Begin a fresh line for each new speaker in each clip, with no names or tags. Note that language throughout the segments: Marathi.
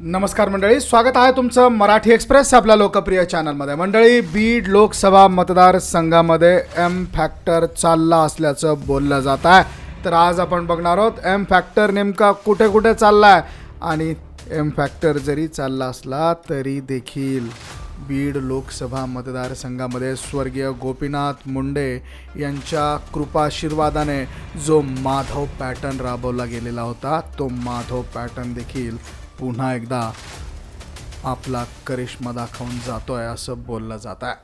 नमस्कार मंडळी स्वागत आहे तुमचं मराठी एक्सप्रेस आपल्या लोकप्रिय चॅनलमध्ये. मंडळी बीड लोकसभा मतदारसंघामध्ये एम फॅक्टर चालला असल्याचं बोललं जात आहे. तर आज आपण बघणार आहोत एम फॅक्टर नेमका कुठे कुठे चालला आहे आणि एम फॅक्टर जरी चालला असला तरी देखील बीड लोकसभा मतदारसंघामध्ये स्वर्गीय गोपीनाथ मुंडे यांच्या कृपाशीर्वादाने जो माधव पॅटर्न राबवला गेलेला होता तो माधव पॅटर्न देखील पुन्हा एकदा आपला करिश्मा दाखवून जातोय असं बोललं जात आहे.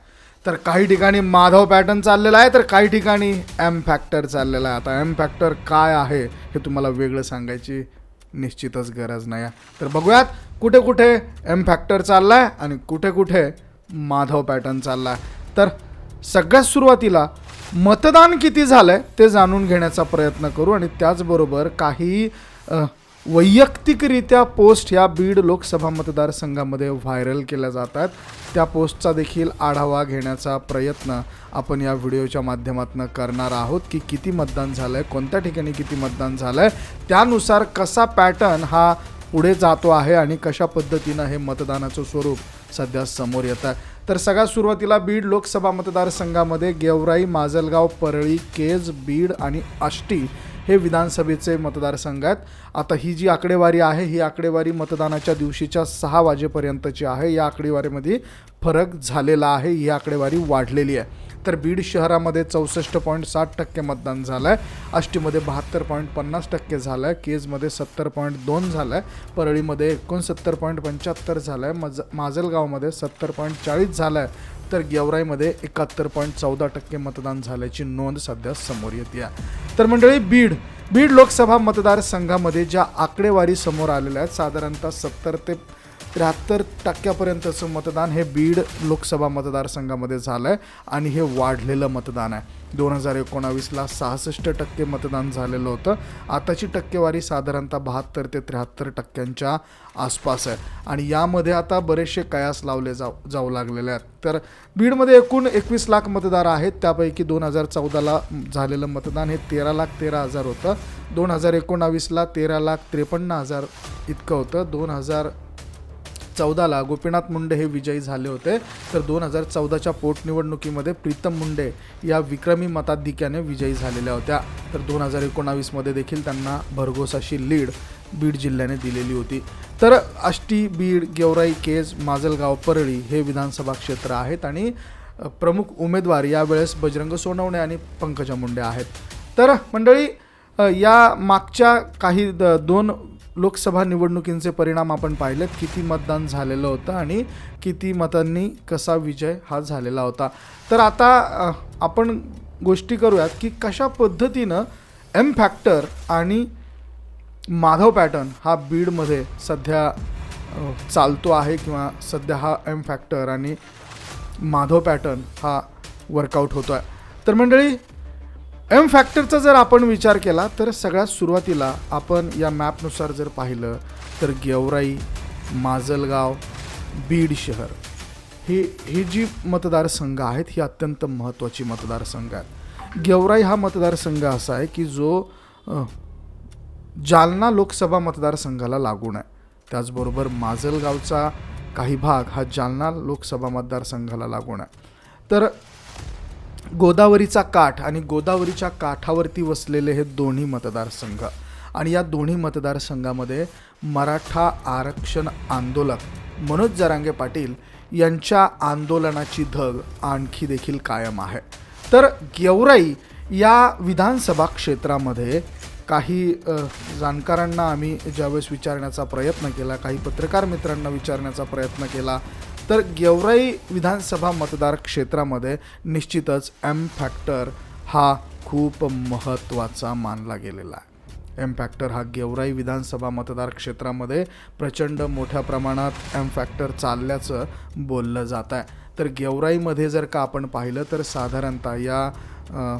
तर काही ठिकाणी माधव पॅटर्न चाललेला आहे तर काही ठिकाणी एम फॅक्टर चाललेला आहे. आता एम फॅक्टर काय आहे हे तुम्हाला वेगळं सांगायची निश्चितच गरज नाही आहे. तर बघूयात कुठे कुठे एम फॅक्टर चालला आहे आणि कुठे कुठे माधव पॅटर्न चालला आहे तर सगळ्यात सुरुवातीला मतदान किती झालं आहे ते जाणून घेण्याचा प्रयत्न करू आणि त्याचबरोबर काही वैयक्तिकरित्या पोस्ट ह्या बीड लोकसभा मतदारसंघामध्ये व्हायरल केल्या जात आहेत त्या पोस्टचा देखील आढावा घेण्याचा प्रयत्न आपण या व्हिडिओच्या माध्यमातून करणार आहोत की किती मतदान झालं आहे कोणत्या ठिकाणी किती मतदान झालं आहे त्यानुसार कसा पॅटर्न हा पुढे जातो आहे आणि कशा पद्धतीनं हे मतदानाचं स्वरूप सध्या समोर येतं आहे. तर सगळ्यात सुरुवातीला बीड लोकसभा मतदारसंघामध्ये गेवराई माजलगाव परळी केज बीड आणि आष्टी हे विधानसभेचे मतदारसंघ आहेत आता ही जी आकडेवारी आहे ही आकडेवारी मतदानाच्या दिवशीच्या सहा वाजेपर्यंतची आहे. या आकडेवारीमध्ये फरक झालेला आहे ही आकडेवारी वाढलेली आहे. तर बीड शहरामध्ये चौसष्ट पॉईंट साठ टक्के मतदान झालं आहे आष्टीमध्ये बहात्तर पॉईंट पन्नास टक्के झालं आहे केजमध्ये सत्तर पॉईंट दोन झालं आहे परळीमध्ये एकोणसत्तर पॉईंट पंच्याहत्तर झालं आहे मज माजलगावमध्ये सत्तर पॉईंट चाळीस झालं आहे तर गेवराईमध्ये एकाहत्तर पॉईंट चौदा टक्के मतदान झाल्याची नोंद सध्या समोर येते आहे. तर मंडळी बीड बीड लोकसभा मतदारसंघामध्ये ज्या आकडेवारी समोर आलेल्या आहेत साधारणतः सत्तर ते त्र्याहत्तर टक्क्यापर्यंतचं मतदान हे बीड लोकसभा मतदारसंघामध्ये झालं आहे आणि हे वाढलेलं मतदान आहे. दोन हजार एकोणावीसला सहासष्ट टक्के मतदान झालेलं होतं. आताची टक्केवारी साधारणतः बहात्तर ते त्र्याहत्तर टक्क्यांच्या आसपास आहे. आणि यामध्ये आता बरेचसे कयास लावले जाऊ जाऊ लागलेले आहेत. तर बीडमध्ये एकूण एकवीस लाख मतदार आहेत. त्यापैकी दोन हजार चौदाला झालेलं मतदान हे तेरा लाख तेरा हजार होतं. दोन हजार एकोणावीसला तेरा लाख त्रेपन्न हजार इतकं होतं. दोन हजार चौदाला गोपीनाथ मुंडे हे विजयी झाले होते. तर दोन हजार चौदाच्या पोटनिवडणुकीमध्ये प्रीतम मुंडे या विक्रमी मताधिक्याने विजयी झालेल्या होत्या. तर दोन हजार एकोणावीसमध्ये देखील त्यांना भरघोस अशी लीड बीड जिल्ह्याने दिलेली होती. तर आष्टी बीड गेवराई केज माजलगाव परळी हे विधानसभा क्षेत्र आहेत आणि प्रमुख उमेदवार यावेळेस बजरंग सोनवणे आणि पंकजा मुंडे आहेत. तर मंडळी या मागच्या काही द दोन लोकसभा निवडणुकींचे परिणाम आपण पाहिलेत. किती मतदान झालेलं होतं आणि किती मतांनी कसा विजय हा झालेला होता. तर आता आपण गोष्टी करूयात की कशा पद्धतीनं एम फॅक्टर आणि माधव पॅटर्न हा बीडमध्ये सध्या चालतो आहे किंवा सध्या हा एम फॅक्टर आणि माधव पॅटर्न हा वर्कआउट होतो आहे तर मंडळी एम फॅक्टरचा जर आपण विचार केला तर सगळ्यात सुरुवातीला आपण या मॅपनुसार जर पाहिलं तर गेवराई माजलगाव बीड शहर. हे ही जी मतदारसंघ आहेत ही अत्यंत महत्त्वाची मतदारसंघ आहेत. गेवराई हा मतदारसंघ असा आहे की जो जालना लोकसभा मतदारसंघाला लागून आहे. त्याचबरोबर माजलगावचा काही भाग हा जालना लोकसभा मतदारसंघाला लागून आहे. तर गोदावरीचा काठ आणि गोदावरीच्या काठावरती वसलेले हे दोन्ही मतदारसंघ. आणि या दोन्ही मतदारसंघामध्ये मराठा आरक्षण आंदोलक मनोज जरांगे पाटील यांच्या आंदोलनाची धग आणखी देखील कायम आहे. तर गेवराई या विधानसभा क्षेत्रामध्ये काही जाणकारांना आम्ही ज्यावेळेस विचारण्याचा प्रयत्न केला काही पत्रकार मित्रांना विचारण्याचा प्रयत्न केला तर गेवराई विधानसभा मतदार क्षेत्रामध्ये निश्चितच एम फॅक्टर हा खूप महत्त्वाचा मानला गेलेला आहे. एम फॅक्टर हा गेवराई विधानसभा मतदार क्षेत्रामध्ये प्रचंड मोठ्या प्रमाणात एम फॅक्टर चालल्याचं बोललं जात आहे. तर गेवराईमध्ये जर का आपण पाहिलं तर साधारणतः या आ,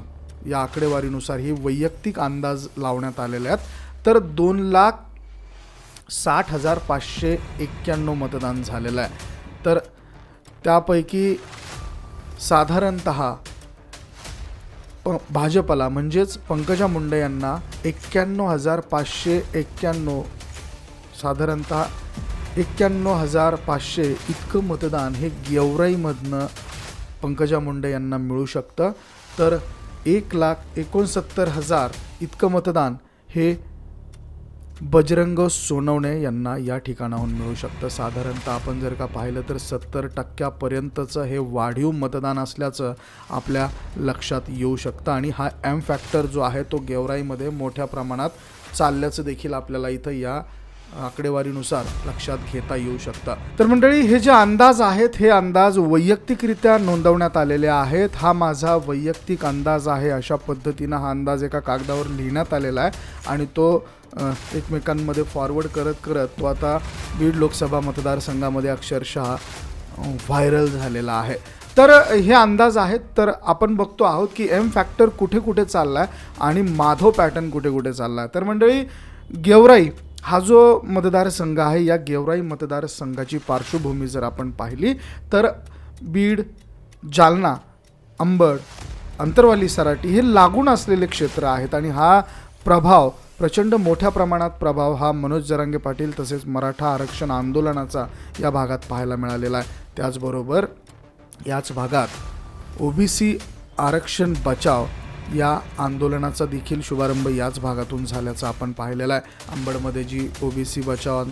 या आकडेवारीनुसार ही वैयक्तिक अंदाज लावण्यात आलेले आहेत. तर दोन लाख साठ हजार पाचशे एक्क्याण्णव मतदान झालेलं आहे. तर त्यापैकी साधारणत प भाजपला म्हणजेच पंकजा मुंडे यांना एक्क्याण्णव हजार पाचशे एक्क्याण्णव साधारणतः एक्क्याण्णव हजार पाचशे इतकं मतदान हे गेवराईमधनं पंकजा मुंडे यांना मिळू शकतं. तर एक लाख एकोणसत्तर हजार इतकं मतदान हे बजरंग सोनवणे यांना या ठिकाणाहून मिळू शकतं. साधारणतः आपण जर का पाहिलं तर सत्तर टक्क्यापर्यंतचं हे वाढीव मतदान असल्याचं आपल्या लक्षात येऊ शकतं. आणि हा एम फॅक्टर जो आहे तो गेवराईमध्ये मोठ्या प्रमाणात चालल्याचं देखील आपल्याला इथं या आकडेवारीनुसार लक्षात घेता येऊ शकतं. तर मंडळी हे जे अंदाज आहेत हे अंदाज वैयक्तिकरित्या नोंदवण्यात आलेले आहेत. हा माझा वैयक्तिक अंदाज आहे. अशा पद्धतीनं हा अंदाज एका कागदावर लिहिण्यात आलेला आहे. आणि तो एकमेकांमध्ये फॉरवर्ड करत करत तो आता बीड लोकसभा मतदारसंघामध्ये अक्षरशः व्हायरल झालेला आहे. तर हे अंदाज आहेत तर आपण बघतो आहोत की एम फॅक्टर कुठे कुठे चालला आहे आणि माधव पॅटर्न कुठे कुठे चालला आहे तर मंडळी गेवराई हा जो मतदारसंघ आहे या गेवराई मतदारसंघाची पार्श्वभूमी जर आपण पाहिली तर बीड जालना अंबड अंतरवाली सराटी हे लागून असलेले क्षेत्र आहेत आणि हा प्रभाव प्रचंड मोठ्या प्रमाणात प्रभाव हा मनोज जरांगे पाटील तसेच मराठा आरक्षण आंदोलनाचा या भागात पाहायला मिळालेला आहे. त्याचबरोबर याच भागात ओबीसी आरक्षण बचाव या आंदोलनाचा देखील शुभारंभ याच भागातून झाल्याचं आपण पाहिलेलं आहे. अंबडमध्ये जी ओबीसी बचाव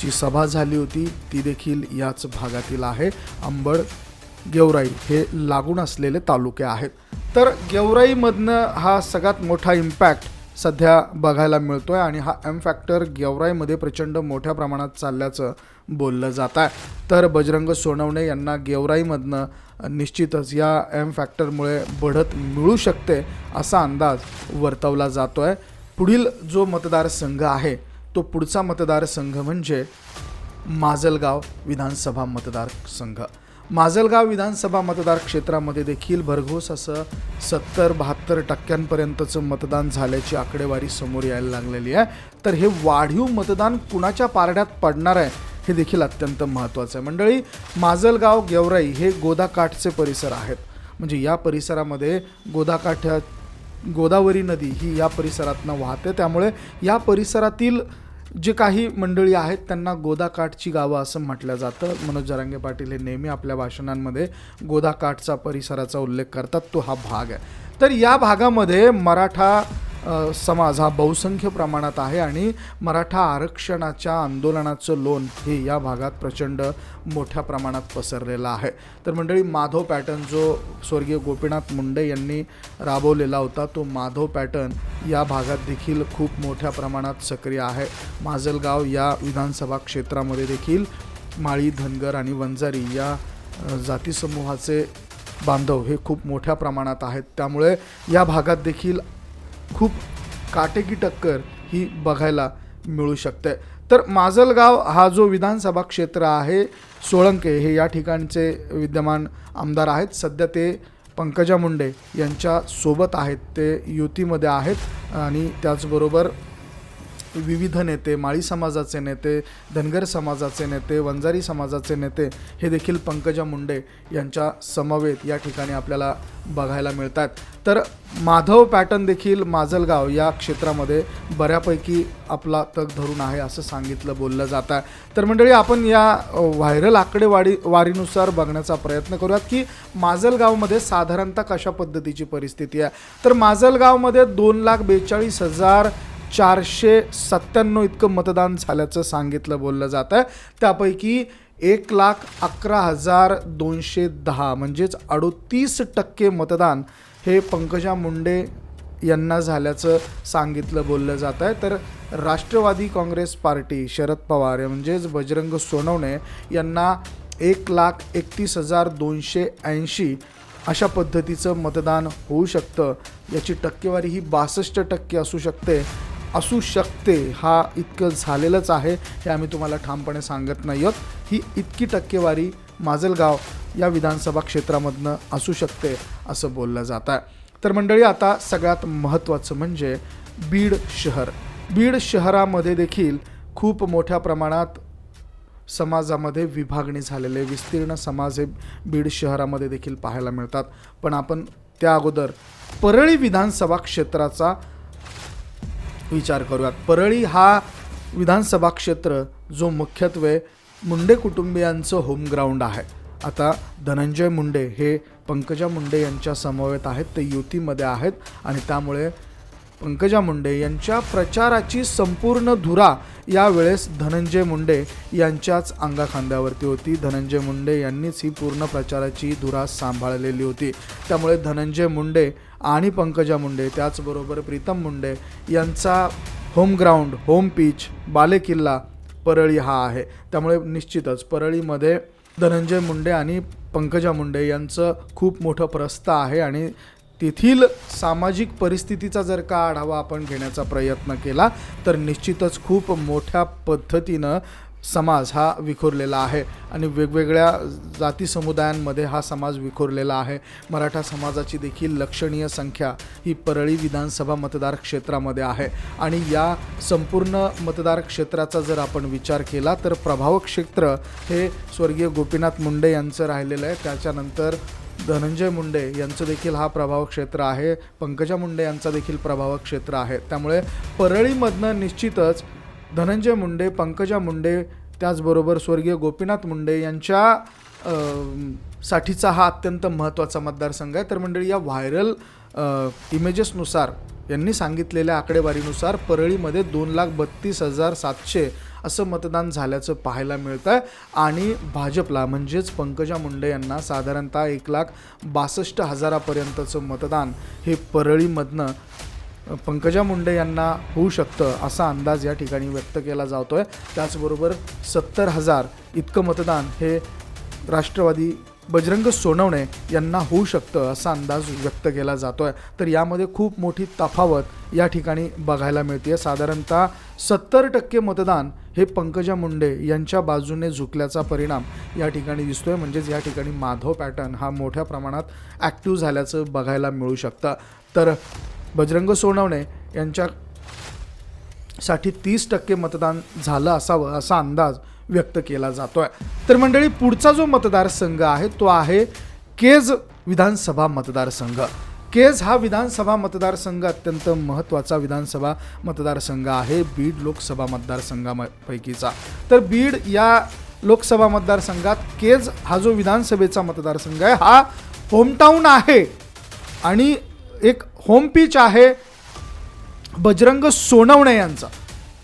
ची सभा झाली होती ती देखील याच भागातील आहे. अंबड गेवराई हे लागून असलेले तालुके आहेत. तर गेवराईमधनं हा सगळ्यात मोठा इम्पॅक्ट सध्या बघायला मिळतोय आणि हा एम फॅक्टर गेवराईमध्ये प्रचंड मोठ्या प्रमाणात चालल्याचं बोललं जात आहे. तर बजरंग सोनवणे यांना गेवराईमधनं निश्चितच या एम फॅक्टरमुळे बढत मिळू शकते असा अंदाज वर्तवला जातो आहे पुढील जो मतदारसंघ आहे तो पुढचा मतदारसंघ म्हणजे माजलगाव विधानसभा मतदारसंघ. माजलगाव विधानसभा मतदार क्षेत्रामध्ये देखील भरघोस असं सत्तर बहात्तर टक्क्यांपर्यंतचं मतदान झाल्याची आकडेवारी समोर यायला लागलेली आहे. तर हे वाढीव मतदान कुणाच्या पारड्यात पडणार आहे हे देखील अत्यंत महत्त्वाचं आहे. मंडळी माजलगाव गेवराई हे गोदाकाठचे परिसर आहेत. म्हणजे या परिसरामध्ये गोदाकाठ्या गोदावरी नदी ही या परिसरातनं वाहते. त्यामुळे या परिसरातील जे काही मंडळी आहेत त्यांना गोदाकाठची गावं असं म्हटलं जातं. मनोज जरांगे पाटील हे नेहमी आपल्या भाषणांमध्ये गोदाकाठचा परिसराचा उल्लेख करतात. तो हा भाग आहे. तर या भागामध्ये मराठा समाज हा बहुसंख्य प्रमाणात आहे आणि मराठा आरक्षणाच्या आंदोलनाचं लोन हे या भागात प्रचंड मोठ्या प्रमाणात पसरलेलं आहे. तर मंडळी माधव पॅटर्न जो स्वर्गीय गोपीनाथ मुंडे यांनी राबवलेला होता तो माधव पॅटर्न या भागात देखील खूप मोठ्या प्रमाणात सक्रिय आहे. माजलगाव या विधानसभा क्षेत्रामध्ये देखील माळी धनगर आणि वंजारी या जातीसमूहाचे बांधव हे खूप मोठ्या प्रमाणात आहेत. त्यामुळे या भागात देखील खूप काटेकी टक्कर ही बघायला मिळू शकते. तर माजलगाव हा जो विधानसभा क्षेत्र आहे सोळंके हे या ठिकाणचे विद्यमान आमदार आहेत. सध्या ते पंकजा मुंडे यांच्या सोबत आहेत. ते युतीमध्ये आहेत आणि त्याचबरोबर विविध नेते माळी समाजाचे नेते धनगर समाजाचे नेते वंजारी समाजाचे नेते हे देखील पंकजा मुंडे यांच्या समवेत या ठिकाणी आपल्याला बघायला मिळतात. तर माधव पॅटर्न देखील माजलगाव या क्षेत्रामध्ये बऱ्यापैकी आपला तग धरून आहे असं सांगितलं बोललं जात आहे. तर मंडळी आपण या व्हायरल आकडेवाडी वारीनुसार बघण्याचा प्रयत्न करूयात की माजलगावमध्ये साधारणतः कशा पद्धतीची परिस्थिती आहे? तर माजलगावमध्ये दोन लाख बेचाळीस हजार चारशे सत्त्याण्णव इतकं मतदान झाल्याचं सांगितलं बोललं जात आहे त्यापैकी एक लाख अकरा हजार दोनशे दहा म्हणजेच अडोतीस टक्के मतदान हे पंकजा मुंडे यांना झाल्याचं सांगितलं बोललं जात आहे तर राष्ट्रवादी काँग्रेस पार्टी शरद पवार म्हणजेच बजरंग सोनवणे यांना एक लाख एकतीस हजार दोनशे ऐंशी अशा पद्धतीचं मतदान होऊ शकतं. याची टक्केवारी ही बासष्ट टक्के असू शकते. असू शकते. हा इतकं झालेलंच आहे हे आम्ही तुम्हाला ठामपणे सांगत नाही आहोत. ही इतकी टक्केवारी माजलगाव या विधानसभा क्षेत्रामधनं असू शकते असं बोललं जात आहे. तर मंडळी आता सगळ्यात महत्त्वाचं म्हणजे बीड शहर. बीड शहरामध्ये देखील खूप मोठ्या प्रमाणात समाजामध्ये विभागणी झालेले विस्तीर्ण समाज हे बीड शहरामध्ये देखील पाहायला मिळतात. पण आपण त्या अगोदर परळी विधानसभा क्षेत्राचा विचार करूयात. परळी हा विधानसभा क्षेत्र जो मुख्यत्वे मुंडे कुटुंबियांचं होम ग्राउंड आहे. आता धनंजय मुंडे हे पंकजा मुंडे यांच्या समवेत आहेत ते युतीमध्ये आहेत आणि त्यामुळे पंकजा मुंडे यांच्या प्रचाराची संपूर्ण धुरा यावेळेस धनंजय मुंडे यांच्याच अंगाखांद्यावरती होती. धनंजय मुंडे यांनीच ही पूर्ण प्रचाराची धुरा सांभाळलेली होती. त्यामुळे धनंजय मुंडे आणि पंकजा मुंडे त्याचबरोबर प्रीतम मुंडे यांचा होम ग्राउंड होम पिच बालेकिल्ला परळी हा आहे. त्यामुळे निश्चितच परळीमध्ये धनंजय मुंडे आणि पंकजा मुंडे यांचं खूप मोठं प्रस्थ आहे आणि तेथील सामाजिक परिस्थितीचा जर का आढावा आपण घेण्याचा प्रयत्न केला तर निश्चितच खूप मोठ्या पद्धतीनं समाज हा विखुरलेला आहे. आणि वेगवेगळ्या जाती समुदायांमध्ये हा समाज विखुरलेला आहे. मराठा समाजाची देखील लक्षणीय संख्या ही परळी विधानसभा मतदार क्षेत्रामध्ये आहे. आणि या संपूर्ण मतदार क्षेत्राचा जर आपण विचार केला तर प्रभाव क्षेत्र हे स्वर्गीय गोपीनाथ मुंडे यांचं राहिलेलं आहे. त्याच्यानंतर धनंजय मुंडे यांचं देखील हा प्रभाव क्षेत्र आहे. पंकजा मुंडे यांचा देखील प्रभाव क्षेत्र आहे. त्यामुळे परळीमधनं निश्चितच धनंजय मुंडे पंकजा मुंडे त्याचबरोबर स्वर्गीय गोपीनाथ मुंडे यांच्या साठीचा हा अत्यंत महत्त्वाचा मतदारसंघ आहे. तर मंडळी या व्हायरल इमेजेसनुसार यांनी सांगितलेल्या आकडेवारीनुसार परळीमध्ये दोन लाख बत्तीस हजार सातशे असं मतदान झाल्याचं पाहायला मिळतं आहे आणि भाजपला म्हणजेच पंकजा मुंडे यांना साधारणतः एक लाख बासष्ट हजारापर्यंतचं मतदान हे परळीमधनं पंकजा मुंडे यांना होऊ शकतं असा अंदाज या ठिकाणी व्यक्त केला जातो आहे त्याचबरोबर सत्तर हजार इतकं मतदान हे राष्ट्रवादी बजरंग सोनवणे यांना होऊ शकतं असा अंदाज व्यक्त केला जातो आहे तर यामध्ये खूप मोठी तफावत या ठिकाणी बघायला मिळते आहे साधारणतः सत्तर टक्के मतदान हे पंकजा मुंडे यांच्या बाजूने झुकल्याचा परिणाम या ठिकाणी दिसतोय. म्हणजेच या ठिकाणी माधव पॅटर्न हा मोठ्या प्रमाणात ॲक्टिव्ह झाल्याचं बघायला मिळू शकतं. तर बजरंग सोनवणे यांच्या साठी तीस टक्के मतदान झालं असावं असा अंदाज व्यक्त केला जातोय. तर मंडळी पुढचा जो मतदारसंघ आहे तो आहे केज विधानसभा मतदारसंघ. केज हा विधानसभा मतदारसंघ अत्यंत महत्त्वाचा विधानसभा मतदारसंघ आहे. बीड लोकसभा मतदारसंघापैकीचा. तर बीड या लोकसभा मतदारसंघात केज हा जो विधानसभेचा मतदारसंघ आहे हा होमटाऊन आहे. आणि एक होम पिच आहे बजरंग सोनवणे यांचा.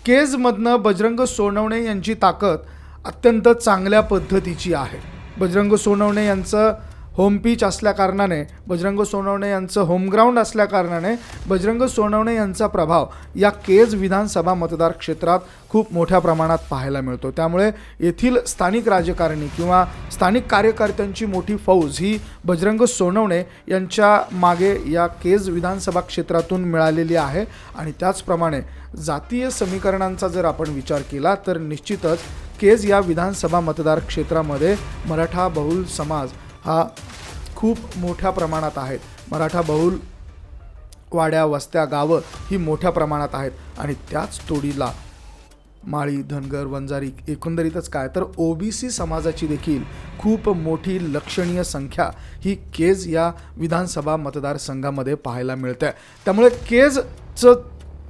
केजमधनं बजरंग सोनवणे यांची ताकद अत्यंत चांगल्या पद्धतीची आहे. बजरंग सोनवणे यांचं होम पिच असल्याकारणाने बजरंग सोनवणे यांचं होमग्राऊंड असल्याकारणाने बजरंग सोनवणे यांचा प्रभाव या केज विधानसभा मतदार क्षेत्रात खूप मोठ्या प्रमाणात पाहायला मिळतो. त्यामुळे येथील स्थानिक राजकारणी किंवा स्थानिक कार्यकर्त्यांची मोठी फौज ही बजरंग सोनवणे यांच्या मागे या केज विधानसभा क्षेत्रातून मिळालेली आहे आणि त्याचप्रमाणे जातीय समीकरणांचा जर आपण विचार केला तर निश्चितच केज या विधानसभा मतदार क्षेत्रामध्ये मराठा बहुल समाज हा खूप मोठ्या प्रमाणात आहेत. मराठा बहुल वाड्या वस्त्या गावं ही मोठ्या प्रमाणात आहेत. आणि त्याच तोडीला माळी धनगर वंजारी एकंदरीतच काय? तर ओबीसी समाजाची देखील खूप मोठी लक्षणीय संख्या ही केज या विधानसभा मतदारसंघामध्ये पाहायला मिळते. त्यामुळे केजचं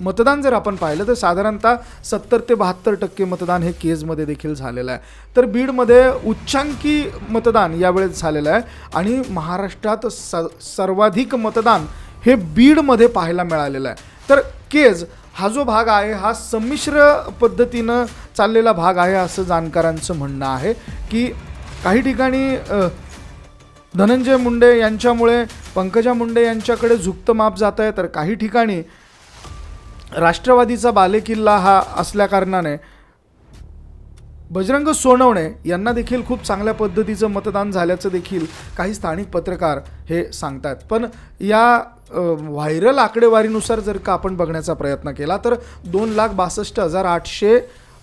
मतदान जर आपण पाहिलं तर साधारणतः सत्तर ते बहात्तर टक्के मतदान हे केजमध्ये देखील झालेलं आहे. तर बीडमध्ये उच्चांकी मतदान यावेळेस झालेलं आहे आणि महाराष्ट्रात स सर्वाधिक मतदान हे बीडमध्ये पाहायला मिळालेलं आहे. तर केज हा जो भाग आहे हा संमिश्र पद्धतीनं चाललेला भाग आहे असं जाणकारांचं म्हणणं आहे की काही ठिकाणी धनंजय मुंडे यांच्यामुळे पंकजा मुंडे यांच्याकडे झुकतं माप जात आहे तर काही ठिकाणी राष्ट्रवादीचा बालेकिल्ला हा असल्याकारणाने बजरंग सोनवणे यांना देखील खूप चांगल्या पद्धतीचं मतदान झाल्याचं देखील काही स्थानिक पत्रकार हे सांगतात. पण या व्हायरल आकडेवारीनुसार जर का आपण बघण्याचा प्रयत्न केला तर दोन लाख बासष्ट हजार आठशे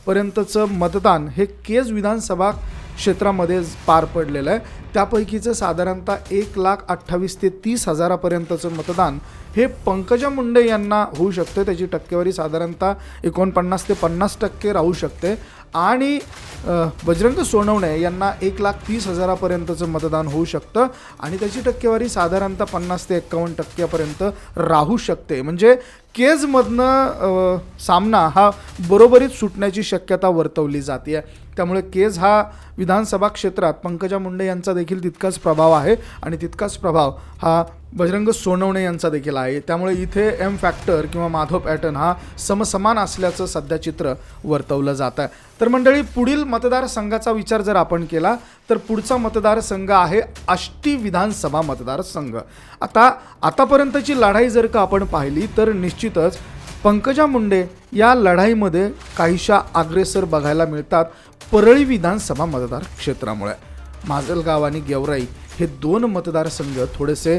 पर्यंतचं मतदान हे केज विधानसभा क्षेत्रामध्ये पार पडलेलं आहे. त्यापैकीचं साधारणतः एक लाख अठ्ठावीस ते तीस हजारापर्यंतचं मतदान हे पंकजा मुंडे यांना होऊ शकते त्याची टक्केवारी साधारणतः एकोणपन्नास ते पन्नास टक्के राहू शकते. आणि बजरंग सोनवणे यांना एक लाख तीस हजारापर्यंतचं मतदान होऊ शकतं. आणि त्याची टक्केवारी साधारणतः पन्नास ते एक्कावन्न टक्क्यापर्यंत राहू शकते. म्हणजे केजमधनं सामना हा बरोबरीत सुटण्याची शक्यता वर्तवली जाते त्यामुळे केज हा विधानसभा क्षेत्रात पंकजा मुंडे यांचा देखील तितकाच प्रभाव आहे आणि तितकाच प्रभाव हा बजरंग सोनवणे यांचा देखील आहे. त्यामुळे इथे एम फॅक्टर किंवा माधव पॅटर्न हा समसमान असल्याचं सध्या चित्र वर्तवलं जात आहे. तर मंडळी पुढील मतदारसंघाचा विचार जर आपण केला तर पुढचा मतदारसंघ आहे आष्टी विधानसभा मतदारसंघ. आता आतापर्यंतची लढाई जर का आपण पाहिली तर निश्चितच पंकजा मुंडे या लढाईमध्ये काहीशा अग्रेसर बघायला मिळतात. परळी विधानसभा मतदार क्षेत्रामुळे माजलगाव आणि गेवराई हे दोन मतदारसंघ थोडेसे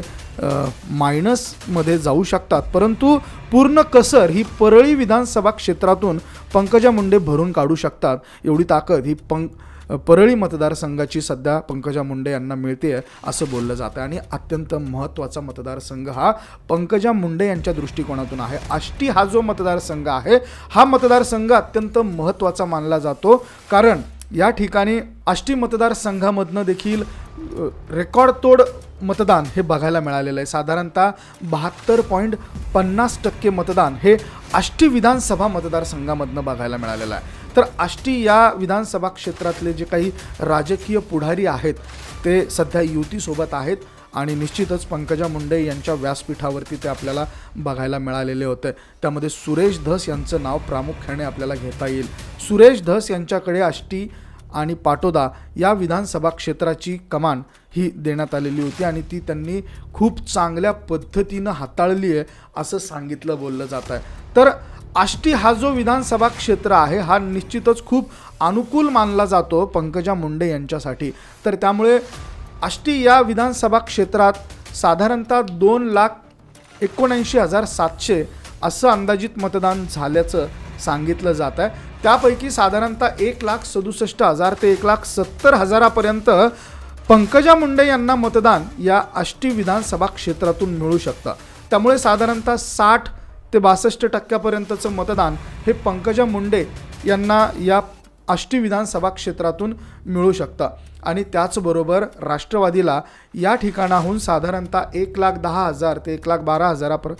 मायनसमध्ये जाऊ शकतात. परंतु पूर्ण कसर ही परळी विधानसभा क्षेत्रातून पंकजा मुंडे भरून काढू शकतात. एवढी ताकद ही पंक परळी मतदारसंघाची सध्या पंकजा मुंडे यांना मिळते असं बोललं जातं आणि अत्यंत महत्त्वाचा मतदारसंघ हा पंकजा मुंडे यांच्या दृष्टिकोनातून आहे. आष्टी हा जो मतदारसंघ आहे हा मतदारसंघ अत्यंत महत्त्वाचा मानला जातो. कारण या ठिकाणी आष्टी मतदारसंघामधनं देखील रेकॉर्डतोड मतदान हे बघायला मिळालेलं आहे. साधारणतः बहात्तर पॉईंट पन्नास टक्के मतदान हे आष्टी विधानसभा मतदारसंघामधनं बघायला मिळालेलं आहे. तर आष्टी या विधानसभा क्षेत्रातले जे काही राजकीय पुढारी आहेत ते सध्या युतीसोबत आहेत आणि निश्चितच पंकजा मुंडे यांच्या व्यासपीठावरती ते आपल्याला बघायला मिळालेले होते. त्यामध्ये सुरेश धस यांचं नाव प्रामुख्याने आपल्याला घेता येईल. सुरेश धस यांच्याकडे आष्टी आणि पाटोदा या विधानसभा क्षेत्राची कमान ही देण्यात आलेली होती आणि ती त्यांनी खूप चांगल्या पद्धतीनं हाताळली आहे असं सांगितलं बोललं जात आहे. तर आष्टी हा जो विधानसभा क्षेत्र आहे हा निश्चितच खूप अनुकूल मानला जातो पंकजा मुंडे यांच्यासाठी. तर त्यामुळे आष्टी या विधानसभा क्षेत्रात साधारणतः दोन लाख एकोणऐंशी हजार सातशे असं अंदाजित मतदान झाल्याचं सांगितलं जात आहे. त्यापैकी साधारणतः एक लाख सदुसष्ट हजार ते एक लाख सत्तर हजारापर्यंत पंकजा मुंडे यांना मतदान या आष्टी विधानसभा क्षेत्रातून मिळू शकतं. त्यामुळे साधारणतः साठ ते बासष्ट टक्क्यापर्यंतचं मतदान हे पंकजा मुंडे यांना या आष्टी विधानसभा क्षेत्रातून मिळू शकतं. आणि त्याचबरोबर राष्ट्रवादीला या ठिकाणाहून साधारणतः एक लाख दहा हजार ते एक लाख बारा हजारापर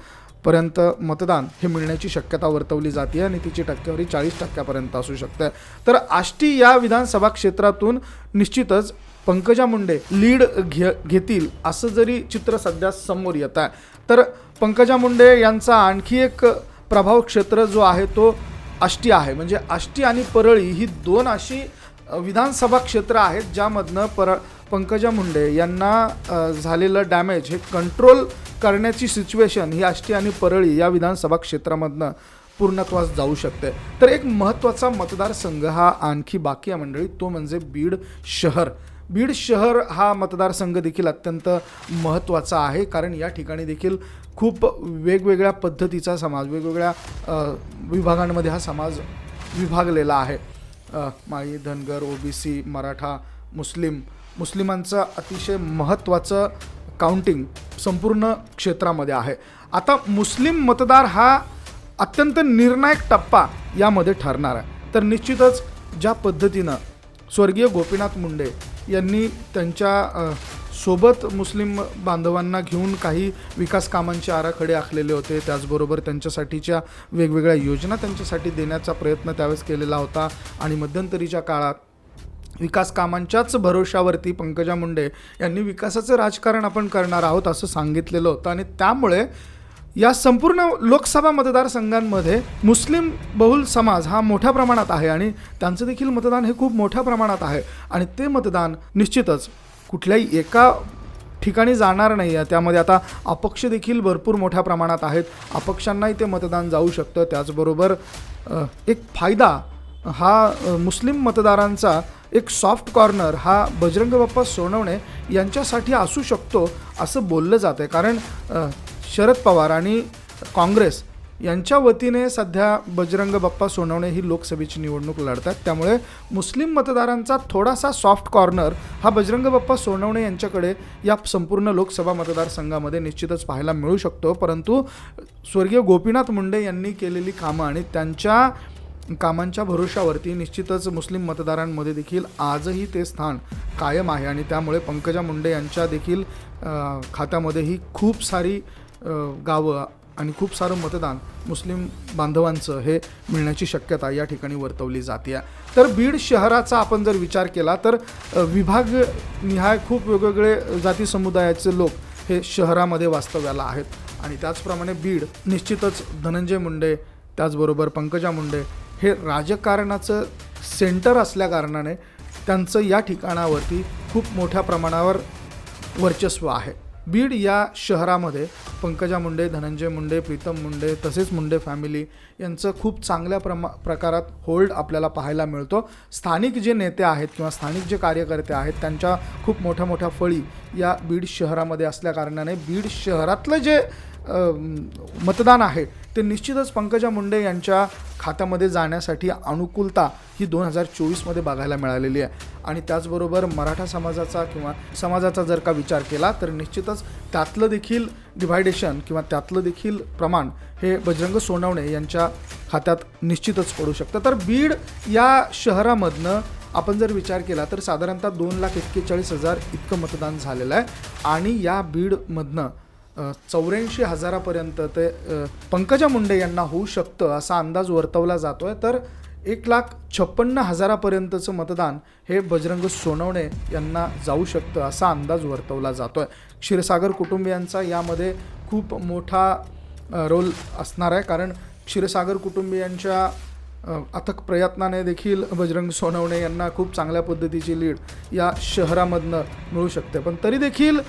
पर्यंत मतदान हे मिळण्याची शक्यता वर्तवली जाते आणि तिची टक्केवारी चाळीस टक्क्यापर्यंत असू शकते. तर आष्टी या विधानसभा क्षेत्रातून निश्चितच पंकजा मुंडे लीड घे घेतील असं जरी चित्र सध्या समोर येत आहे. तर पंकजा मुंडे यांचा आणखी एक प्रभाव क्षेत्र जो आहे तो आष्टी आहे. म्हणजे आष्टी आणि परळी ही दोन अशी विधानसभा क्षेत्र आहेत ज्यामधनं पर पंकजा मुंडे यांना झालेलं डॅमेज हे कंट्रोल करण्याची सिच्युएशन ही आष्टी आणि परळी या विधानसभा क्षेत्रामधनं पूर्णत्वास जाऊ शकते. तर एक महत्त्वाचा मतदारसंघ हा आणखी बाकी आहे मंडळी तो म्हणजे बीड शहर. बीड शहर हा मतदारसंघ देखील अत्यंत महत्त्वाचा आहे कारण या ठिकाणी देखील खूप वेगवेगळ्या पद्धतीचा समाज वेगवेगळ्या विभागांमध्ये हा समाज विभागलेला आहे. माळी धनगर ओबीसी मराठा मुस्लिम मुस्लिमांचं अतिशय महत्त्वाचं काउंटिंग संपूर्ण क्षेत्रामध्ये आहे. आता मुस्लिम मतदार हा अत्यंत निर्णायक टप्पा यामध्ये ठरणार आहे. तर निश्चितच ज्या पद्धतीनं स्वर्गीय गोपीनाथ मुंडे यांनी त्यांच्यासोबत मुस्लिम बांधवांना घेऊन काही विकास कामांचे आराखडे आखलेले होते त्याचबरोबर त्यांच्यासाठीच्या वेगवेगळ्या योजना त्यांच्यासाठी देण्याचा प्रयत्न त्यावेळेस केलेला होता आणि मध्यंतरीच्या काळात विकास कामांच्याच भरोशावरती पंकजा मुंडे यांनी विकासाचं राजकारण आपण करणार आहोत असं सांगितलेलं होतं आणि त्यामुळे या संपूर्ण लोकसभा मतदारसंघांमध्ये मुस्लिम बहुल समाज हा मोठ्या प्रमाणात आहे आणि त्यांचं देखील मतदान हे खूप मोठ्या प्रमाणात आहे. आणि ते मतदान निश्चितच कुठल्याही एका ठिकाणी जाणार नाही आहे. त्यामध्ये आता अपक्ष देखील भरपूर मोठ्या प्रमाणात आहेत. अपक्षांनाही ते मतदान जाऊ शकतं. त्याचबरोबर एक फायदा हा मुस्लिम मतदारांचा एक सॉफ्ट कॉर्नर हा बजरंग बाप्पा सोनवणे यांच्यासाठी असू शकतो असं बोललं जातं आहे कारण शरद पवार आणि काँग्रेस यांच्या वतीने सध्या बजरंग बाप्पा सोनवणे ही लोकसभेची निवडणूक लढतात. त्यामुळे मुस्लिम मतदारांचा थोडासा सॉफ्ट कॉर्नर हा बजरंग बाप्पा सोनवणे यांच्याकडे या संपूर्ण लोकसभा मतदारसंघामध्ये निश्चितच पाहायला मिळू शकतो. परंतु स्वर्गीय गोपीनाथ मुंडे यांनी केलेली कामं आणि त्यांच्या कामांच्या भरोशावरती निश्चितच मुस्लिम मतदारांमध्ये देखील आजही ते स्थान कायम आहे. आणि त्यामुळे पंकजा मुंडे यांच्या देखील खात्यामध्ये खात्यामध्येही खूप सारी गावं आणि खूप सारं मतदान मुस्लिम बांधवांचं हे मिळण्याची शक्यता या ठिकाणी वर्तवली जाते. आहे तर बीड शहराचा आपण जर विचार केला तर विभाग निहाय खूप वेगवेगळे जाती समुदायाचे लोक हे शहरामध्ये वास्तव्याला आहेत. आणि त्याचप्रमाणे बीड निश्चितच धनंजय मुंडे त्याचबरोबर पंकजा मुंडे हे राजकारणाचं सेंटर असल्याकारणाने त्यांचं या ठिकाणावरती खूप मोठ्या प्रमाणावर वर्चस्व आहे. बीड या शहरामध्ये पंकजा मुंडे धनंजय मुंडे प्रीतम मुंडे तसेच मुंडे फॅमिली यांचं खूप चांगल्या प्रमा प्रकारात होल्ड आपल्याला पाहायला मिळतो. स्थानिक जे नेते आहेत किंवा स्थानिक जे कार्यकर्ते आहेत त्यांच्या खूप मोठ्या मोठ्या फळी या बीड शहरामध्ये असल्याकारणाने बीड शहरातलं जे मतदान आहे ते निश्चितच पंकजा मुंडे यांच्या खात्यामध्ये जाण्यासाठी अनुकूलता ही दोन हजार चोवीसमध्ये बघायला मिळालेली आहे. आणि त्याचबरोबर मराठा समाजाचा किंवा समाजाचा जर का विचार केला तर निश्चितच त्यातलं देखील डिव्हायडेशन किंवा त्यातलं देखील प्रमाण हे बजरंग सोनवणे यांच्या खात्यात निश्चितच पडू शकतं. तर बीड या शहरामधनं आपण जर विचार केला तर साधारणतः दोन लाख एक्केचाळीस हजार इतकं मतदान झालेलं आहे. आणि या बीडमधनं चौऱ्याऐंशी हजारापर्यंत ते पंकजा मुंडे यांना होऊ शकतं असा अंदाज वर्तवला जातो आहे तर एक लाख छप्पन्न हजारापर्यंतचं मतदान हे बजरंग सोनवणे यांना जाऊ शकतं असा अंदाज वर्तवला जातो आहे क्षीरसागर कुटुंबियांचा यामध्ये खूप मोठा रोल असणार आहे. कारण क्षीरसागर कुटुंबियांच्या अथक प्रयत्नाने देखील बजरंग सोनवणे यांना खूप चांगल्या पद्धतीची लीड या शहरामधनं मिळू शकते. पण तरी देखील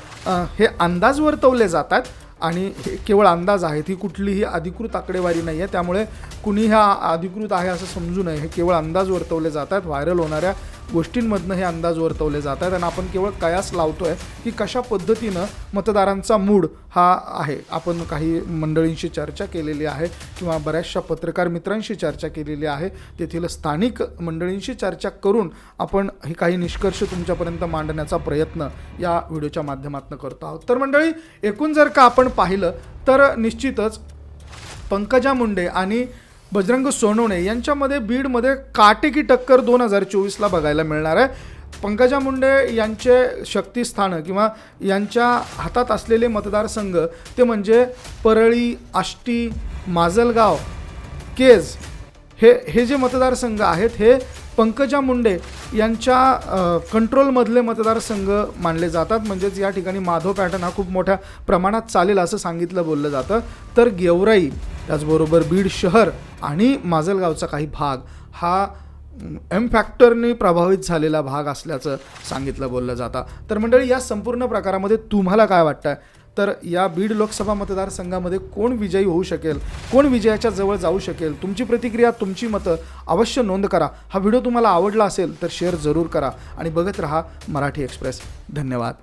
हे अंदाज वर्तवले जातात आणि हे केवळ अंदाज आहेत ही कुठलीही अधिकृत आकडेवारी नाही आहे त्यामुळे कुणी हा अधिकृत आहे असं समजू नये. हे केवळ अंदाज वर्तवले जातात. व्हायरल होणाऱ्या गोष्टींमधनं हे अंदाज वर्तवले जात आहेत आणि आपण केवळ कयास लावतोय की कशा पद्धतीनं मतदारांचा मूड हा आहे. आपण काही मंडळींशी चर्चा केलेली आहे किंवा बऱ्याचशा पत्रकार मित्रांशी चर्चा केलेली आहे. तेथील स्थानिक मंडळींशी चर्चा करून आपण हे काही निष्कर्ष तुमच्यापर्यंत मांडण्याचा प्रयत्न या व्हिडिओच्या माध्यमातून करतो आहोत. तर मंडळी एकूण जर का आपण पाहिलं तर निश्चितच पंकजा मुंडे आणि बजरंग सोनवणे यांच्यामध्ये बीडमध्ये काटेकी टक्कर दोन हजार चोवीसला बघायला मिळणार आहे. पंकजा मुंडे यांचे शक्तिस्थानं किंवा यांच्या हातात असलेले मतदारसंघ ते म्हणजे परळी आष्टी माजलगाव केज हे हे जे मतदारसंघ आहेत हे पंकजा मुंडे यांच्या कंट्रोलमधले मतदारसंघ मानले जातात. म्हणजेच या ठिकाणी माधव पॅटर्न हा खूप मोठ्या प्रमाणात चालेल असं सांगितलं बोललं जातं. तर गेवराई त्याचबरोबर बीड शहर आणि माजलगावचा काही भाग हा एम फॅक्टरने प्रभावित झालेला भाग असल्याचं सांगितलं बोललं जातं. तर मंडळी या संपूर्ण प्रकारामध्ये तुम्हाला काय वाटतं तर या बीड लोकसभा मतदारसंघामध्ये कोण विजयी होऊ शकेल? कोण विजयाच्या जवळ जाऊ शकेल? तुमची प्रतिक्रिया तुमची मतं अवश्य नोंद करा. हा व्हिडिओ तुम्हाला आवडला असेल तर शेअर जरूर करा. आणि बघत रहा मराठी एक्सप्रेस. धन्यवाद.